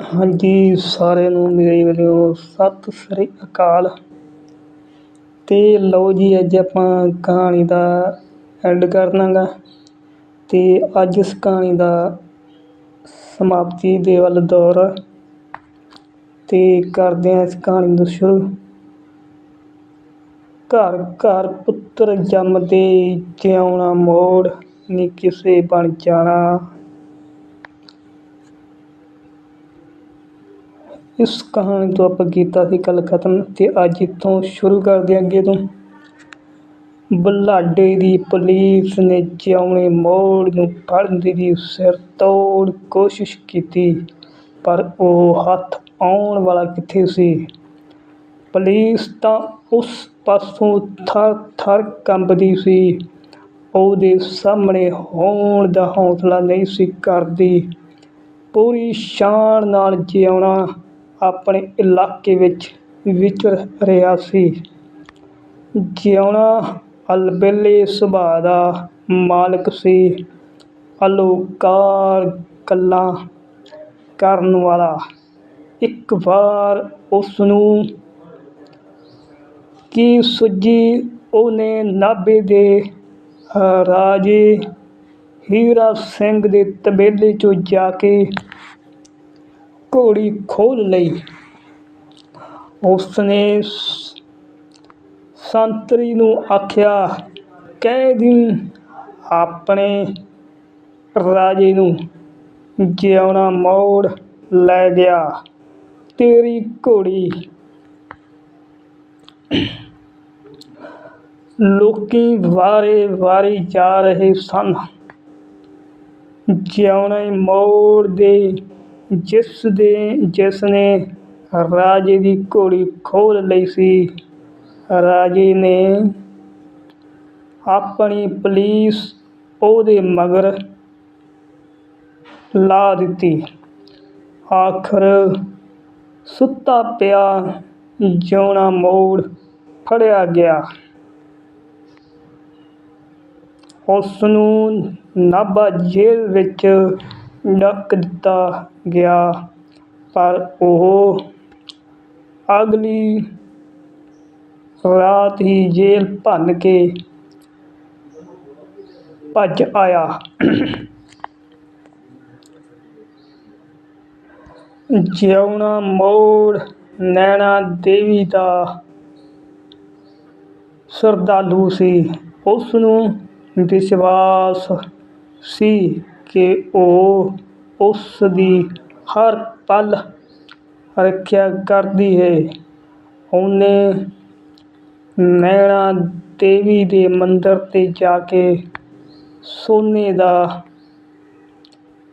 ਹਾਂਜੀ, ਸਾਰਿਆਂ ਨੂੰ ਮੇਰੇ ਵੱਲੋਂ ਸਤਿ ਸ੍ਰੀ ਅਕਾਲ। ਅਤੇ ਲਓ ਜੀ, ਅੱਜ ਆਪਾਂ ਕਹਾਣੀ ਦਾ ਐਂਡ ਕਰਨਾ ਗਾ ਅਤੇ ਅੱਜ ਇਸ ਕਹਾਣੀ ਦਾ ਸਮਾਪਤੀ ਦੇ ਵੱਲ ਦੌਰ ਅਤੇ ਕਰਦੇ ਹਾਂ ਇਸ ਕਹਾਣੀ ਨੂੰ ਸ਼ੁਰੂ। ਘਰ ਘਰ ਪੁੱਤਰ ਜੰਮਦੇ ਜਿਉਣਾ ਮੋੜ, ਨੀ ਕਿਸੇ ਬਣ ਜਾਣਾ। ਇਸ ਕਹਾਣੀ ਤੋਂ ਆਪਾਂ ਕੀਤਾ ਸੀ ਕੱਲ ਖਤਮ ਤੇ ਅੱਜ ਇੱਥੋਂ ਸ਼ੁਰੂ ਕਰਦੇ ਹਾਂ ਅੱਗੇ ਤੋਂ। ਬੁਲਾਡੇ ਦੀ ਪੁਲਿਸ ਨੇ ਜਿਉਣੇ ਮੋੜ ਨੂੰ ਫੜਨ ਦੀ ਸਿਰ ਤੋੜ ਕੋਸ਼ਿਸ਼ ਕੀਤੀ, ਪਰ ਉਹ ਹੱਥ ਆਉਣ ਵਾਲਾ ਕਿੱਥੇ ਸੀ? ਪੁਲਿਸ ਤਾਂ ਉਸ ਪਾਸੋਂ ਥਰ ਥਰ ਕੰਬਦੀ ਸੀ। ਉਹਦੇ ਸਾਹਮਣੇ ਹੋਣ ਦਾ ਹੌਸਲਾ ਨਹੀਂ ਸੀ ਕਰਦੀ। ਪੂਰੀ ਸ਼ਾਨ ਨਾਲ ਜਿਉਣਾ ਆਪਣੇ ਇਲਾਕੇ ਵਿੱਚ ਵਿਚਰ ਰਿਹਾ ਸੀ। ਜਿਉਣਾ ਅਲਬੇਲੇ ਸੁਭਾਅ ਦਾ ਮਾਲਕ ਸੀ। ਅਲੋਕਾਰ ਗੱਲਾਂ ਕਰਨ ਵਾਲਾ। ਇੱਕ ਵਾਰ ਉਸ ਨੂੰ ਕੀ ਸੁੱਜੀ ਉਹਨੇ ਨਾਭੇ ਦੇ ਰਾਜੇ ਹੀਰਾ ਸਿੰਘ ਦੇ ਤਬੇਲੇ 'ਚੋਂ ਜਾ ਕੇ ਘੋੜੀ ਖੋਲ ਲਈ। ਉਸਨੇ ਸੰਤਰੀ ਨੂੰ ਆਖਿਆ, ਕਹਿ ਦੀ ਆਪਣੇ ਰਾਜੇ ਨੂੰ ਜਿਉਣਾ ਮੋੜ ਲੈ ਗਿਆ। ਤੇਰੀ ਘੋੜੀ ਲੋਕੀ ਵਾਰੇ ਵਾਰੀ ਜਾ ਰਹੇ ਸਨ। ਜਿਉਣੇ ਮੋੜ ਦੇ ਜਿਸ ਦੇ, ਜਿਸ ਨੇ ਰਾਜੇ ਦੀ ਘੋੜੀ ਖੋਲ ਲਈ ਸੀ, ਰਾਜੇ ਨੇ ਆਪਣੀ ਪੁਲਿਸ ਉਹਦੇ ਮਗਰ ਲਾ ਦਿੱਤੀ। ਆਖਰ ਸੁੱਤਾ ਪਿਆ, ਜਿਉਣਾ ਮੋੜ ਫੜਿਆ ਗਿਆ। ਉਸ ਨੂੰ ਨਾਭਾ ਜੇਲ੍ਹ ਵਿੱਚ ਡੱਕ ਦਿੱਤਾ ਗਿਆ, ਪਰ ਉਹ ਅਗਲੀ ਰਾਤ ਹੀ ਜੇਲ੍ਹ ਭੰਨ ਕੇ ਭੱਜ ਆਇਆ। ਜਿਉਣਾ ਮੋੜ ਨੈਣਾ ਦੇਵੀ ਦਾ ਸ਼ਰਧਾਲੂ ਸੀ ਉਸ ਨੂੰ ਵਿਸ਼ਵਾਸ ਸੀ। ਕਿ ਉਹ ਉਸ ਦੀ ਹਰ ਪਲ ਰੱਖਿਆ ਕਰਦੀ ਹੈ ਉਹਨੇ ਨੈਣਾ ਦੇਵੀ ਦੇ ਮੰਦਰ 'ਤੇ ਜਾ ਕੇ ਸੋਨੇ ਦਾ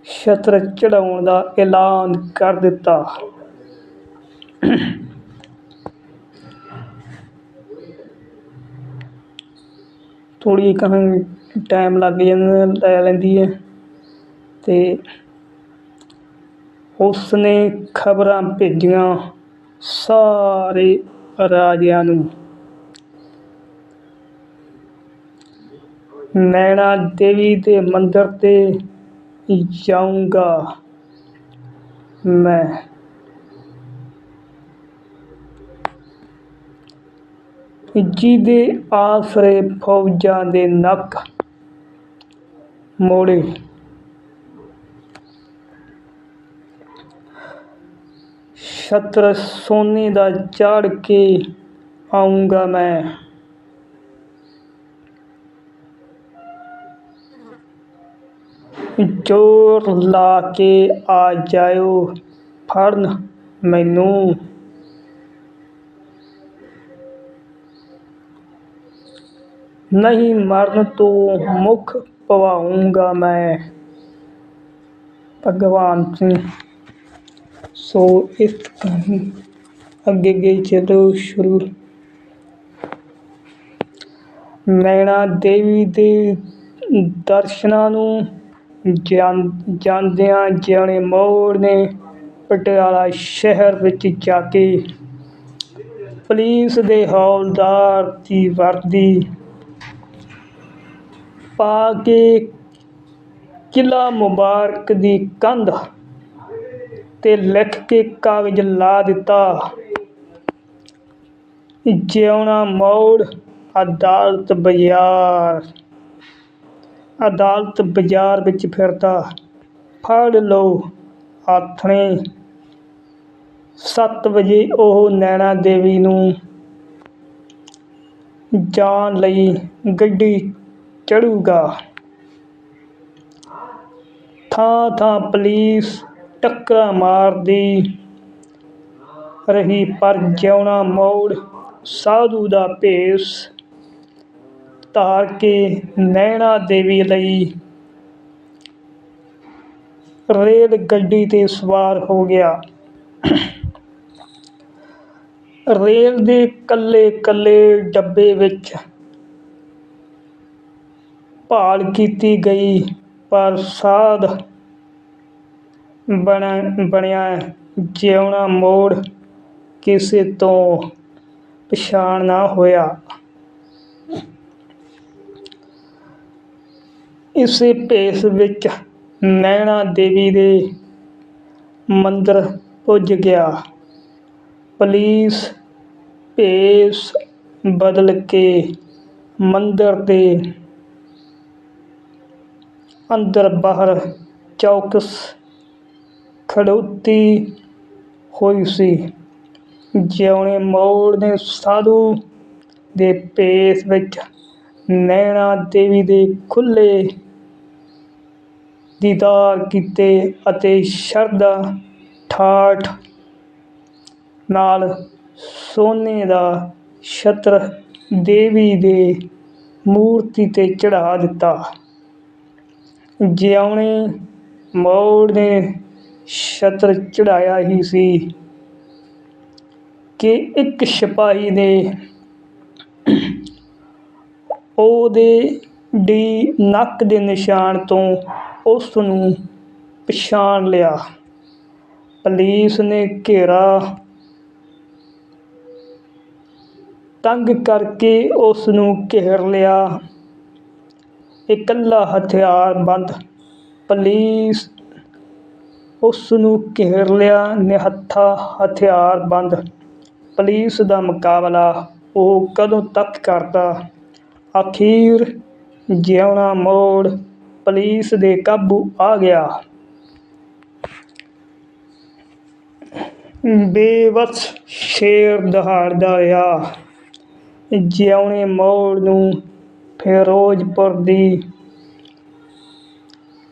ਛਤਰ ਚੜ੍ਹਾਉਣ ਦਾ ਐਲਾਨ ਕਰ ਦਿੱਤਾ। ਥੋੜ੍ਹੀ ਕਹਾਣੀ ਟਾਈਮ ਲੱਗ ਜਾਂਦਾ, ਲੈ ਲੈਂਦੀ ਹੈ ਅਤੇ ਉਸ ਨੇ ਖਬਰਾਂ ਭੇਜੀਆਂ ਸਾਰੇ ਰਾਜਿਆਂ ਨੂੰ। ਨੈਣਾ ਦੇਵੀ ਦੇ ਮੰਦਰ 'ਤੇ ਜਾਊਂਗਾ ਮੈਂ। ਜਿਹਦੇ ਆਸਰੇ ਫੌਜਾਂ ਦੇ ਨੱਕ ਮੋੜੇ ਛਤਰ ਸੋਨੇ ਦਾ ਚਾੜ ਕੇ ਆਊਂਗਾ ਮੈਂ। ਜ਼ੋਰ ਲਾ ਕੇ ਆ ਜਾਇਓ ਫੜਨ ਮੈਨੂੰ। ਨਹੀਂ ਮਰਨ ਤੋਂ ਮੁੱਖ ਪਵਾਉਂਗਾ ਮੈਂ। ਭਗਵਾਨ ਸਿੰਘ ਸੋ ਇਸ ਕਹਾਣੀ ਅੱਗੇ ਅੱਗੇ ਚਲੋ ਸ਼ੁਰੂ। ਨੈਣਾ ਦੇਵੀ ਦੇ ਦਰਸ਼ਨਾਂ ਨੂੰ ਜਾਂ ਜਾਂਦਿਆਂ ਜਾਣੇ ਮੋੜ ਨੇ ਪਟਿਆਲਾ ਸ਼ਹਿਰ ਵਿੱਚ ਜਾ ਕੇ ਪੁਲਿਸ ਦੇ ਹੌਲਦਾਰ ਦੀ ਵਰਦੀ ਪਾ ਕੇ ਕਿਲ੍ਹਾ ਮੁਬਾਰਕ ਦੀ ਕੰਧ 'ਤੇ ਲਿਖ ਕੇ ਕਾਗਜ਼ ਲਾ ਦਿੱਤਾ। ਜਿਉਣਾ ਮੋੜ, ਅਦਾਲਤ ਬਾਜ਼ਾਰ। ਅਦਾਲਤ ਬਾਜ਼ਾਰ ਵਿੱਚ ਫਿਰਦਾ। ਫੜ ਲਓ ਆਥਣੇ। ਸੱਤ ਵਜੇ ਉਹ ਨੈਣਾ ਦੇਵੀ ਨੂੰ ਜਾਣ ਲਈ ਗੱਡੀ ਚੜ੍ਹੂਗਾ ਥਾਂ ਥਾਂ ਪੁਲਿਸ ਟੱਕਰਾਂ ਮਾਰਦੀ ਰਹੀ, ਪਰ ਜਿਉਣਾ ਮੋੜ ਸਾਧੂ ਦਾ ਭੇਸ ਧਾਰ ਕੇ ਨੈਣਾ ਦੇਵੀ ਲਈ। ਰੇਲ ਗੱਡੀ 'ਤੇ ਸਵਾਰ ਹੋ ਗਿਆ। ਰੇਲ ਦੇ ਕੱਲੇ ਕੱਲੇ ਡੱਬੇ ਵਿੱਚ ਭਾਲ ਕੀਤੀ ਗਈ, ਪਰ ਸਾਧ ਬਣ, ਬਣਿਆ ਜਿਉਣਾ ਮੋੜ ਕਿਸੇ ਤੋਂ ਪਛਾਣ ਨਾ ਹੋਇਆ। ਇਸੇ ਭੇਸ ਵਿੱਚ ਨੈਣਾ ਦੇਵੀ ਦੇ ਮੰਦਰ ਪੁੱਜ ਗਿਆ। ਪੁਲਿਸ ਭੇਸ ਬਦਲ ਕੇ ਮੰਦਰ ਦੇ ਅੰਦਰ ਬਾਹਰ ਚੌਕਸ ਖੜੋਤੀ ਹੋਈ ਸੀ। ਜਿਉਣੇ ਮੋੜ ਨੇ ਸਾਧੂ ਦੇ ਭੇਸ ਵਿੱਚ ਨੈਣਾ ਦੇਵੀ ਦੇ ਖੁੱਲੇ ਦੀਦਾਰ ਕੀਤੇ ਅਤੇ ਸ਼ਰਧਾ ਠਾਠ ਨਾਲ ਸੋਨੇ ਦਾ ਛਤਰ ਦੇਵੀ ਦੇ ਮੂਰਤੀ 'ਤੇ ਚੜ੍ਹਾ ਦਿੱਤਾ। ਜਿਉਣੇ ਮੋੜ ਨੇ ਛਤਰ ਚੜਾਇਆ ਹੀ ਸੀ ਕਿ ਇੱਕ ਸਿਪਾਹੀ ਨੇ ਉਹਦੇ ਡੀ ਨੱਕ ਦੇ ਨਿਸ਼ਾਨ ਤੋਂ ਉਸ ਨੂੰ ਪਛਾਣ ਲਿਆ। ਪੁਲਿਸ ਨੇ ਘੇਰਾ ਤੰਗ ਕਰਕੇ ਉਸ ਨੂੰ ਘੇਰ ਲਿਆ। ਇਕੱਲਾ ਹਥਿਆਰਬੰਦ ਪੁਲਿਸ ਉਸ ਨੂੰ ਘੇਰ ਲਿਆ, ਨਿਹੱਥਾ ਹਥਿਆਰਬੰਦ ਪੁਲਿਸ ਦਾ ਮੁਕਾਬਲਾ ਉਹ ਕਦੋਂ ਤੱਕ ਕਰਦਾ? ਅਖੀਰ ਜਿਉਣਾ ਮੋੜ ਪੁਲਿਸ ਦੇ ਕਾਬੂ ਆ ਗਿਆ। ਬੇਵੱਸ ਸ਼ੇਰ ਦਹਾੜਦਾ ਰਿਹਾ। ਜਿਉਣੇ ਮੋੜ ਨੂੰ ਫਿਰੋਜ਼ਪੁਰ ਦੀ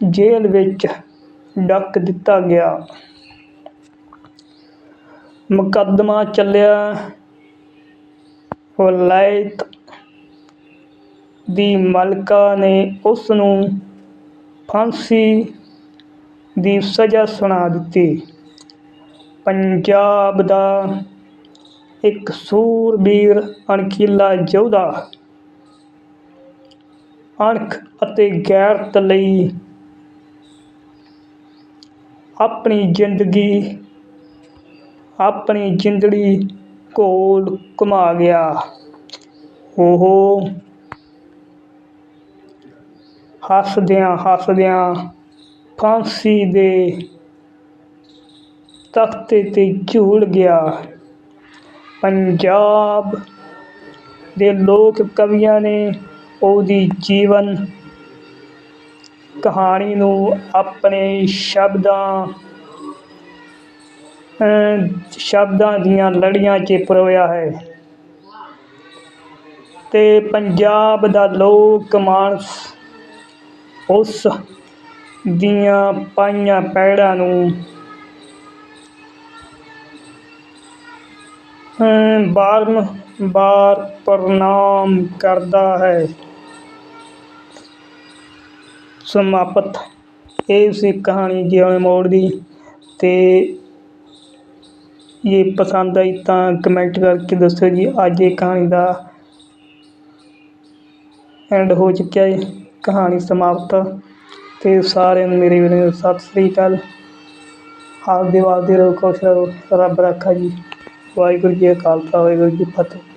ਜੇਲ੍ਹ ਵਿੱਚ ਡੱਕ ਦਿੱਤਾ ਗਿਆ। ਮੁਕੱਦਮਾ ਚੱਲਿਆ। ਵਲਾਇਤ ਦੀ ਮਲਕਾ ਨੇ ਉਸ ਨੂੰ ਫਾਂਸੀ ਦੀ ਸਜ਼ਾ ਸੁਣਾ ਦਿੱਤੀ। ਪੰਜਾਬ ਦਾ ਇੱਕ ਸੂਰਬੀਰ ਅਣਖੀਲਾ ਯੋਧਾ ਅਣਖ ਅਤੇ ਗੈਰਤ ਲਈ ਆਪਣੀ ਜ਼ਿੰਦਗੀ, ਆਪਣੀ ਜਿੰਦੜੀ ਘੋਲ ਘੁਮਾ ਗਿਆ। ਉਹ ਹੱਸਦਿਆਂ ਹੱਸਦਿਆਂ ਫਾਂਸੀ ਦੇ ਤਖਤੇ 'ਤੇ ਝੂਲ ਗਿਆ। ਪੰਜਾਬ ਦੇ ਲੋਕ ਕਵੀਆਂ ਨੇ ਉਹਦੀ ਜੀਵਨ ਕਹਾਣੀ ਨੂੰ ਆਪਣੇ ਸ਼ਬਦਾਂ ਸ਼ਬਦਾਂ ਦੀਆਂ ਲੜੀਆਂ 'ਚ ਪਰੋਇਆ ਹੈ। ਤੇ ਪੰਜਾਬ ਦਾ ਲੋਕ ਮਾਨਸ ਉਸ ਦੀਆਂ ਪਾਈਆਂ ਪੈੜਾਂ ਨੂੰ ਅਮ ਬਾਰੰਬਾਰ ਪ੍ਰਣਾਮ ਕਰਦਾ ਹੈ। ਸਮਾਪਤ। ਇਹ ਸੀ ਕਹਾਣੀ ਜਿਉਂ ਮੋੜ ਦੀ। ਤੇ ਇਹ ਪਸੰਦ ਆਈ ਤਾਂ ਕਮੈਂਟ ਕਰਕੇ ਦੱਸਿਓ ਜੀ, ਅੱਜ ਇਹ ਕਹਾਣੀ ਦਾ ਐਂਡ ਹੋ ਚੁੱਕਿਆ ਹੈ ਕਹਾਣੀ ਸਮਾਪਤ। ਤੇ ਸਾਰਿਆਂ ਨੂੰ ਮੇਰੀ ਵੀਡੀਓ ਸਤਿ ਸ੍ਰੀ ਅਕਾਲ। ਆਪਦੇ ਵਾਸਤੇ ਰਹੋ, ਖੁਸ਼ ਰਹੋ, ਰੱਬ ਰੱਖਾ ਜੀ। ਵਾਹਿਗੁਰੂ ਜੀ ਕਾ ਖਾਲਸਾ, ਵਾਹਿਗੁਰੂ ਜੀ ਫਤਿਹ।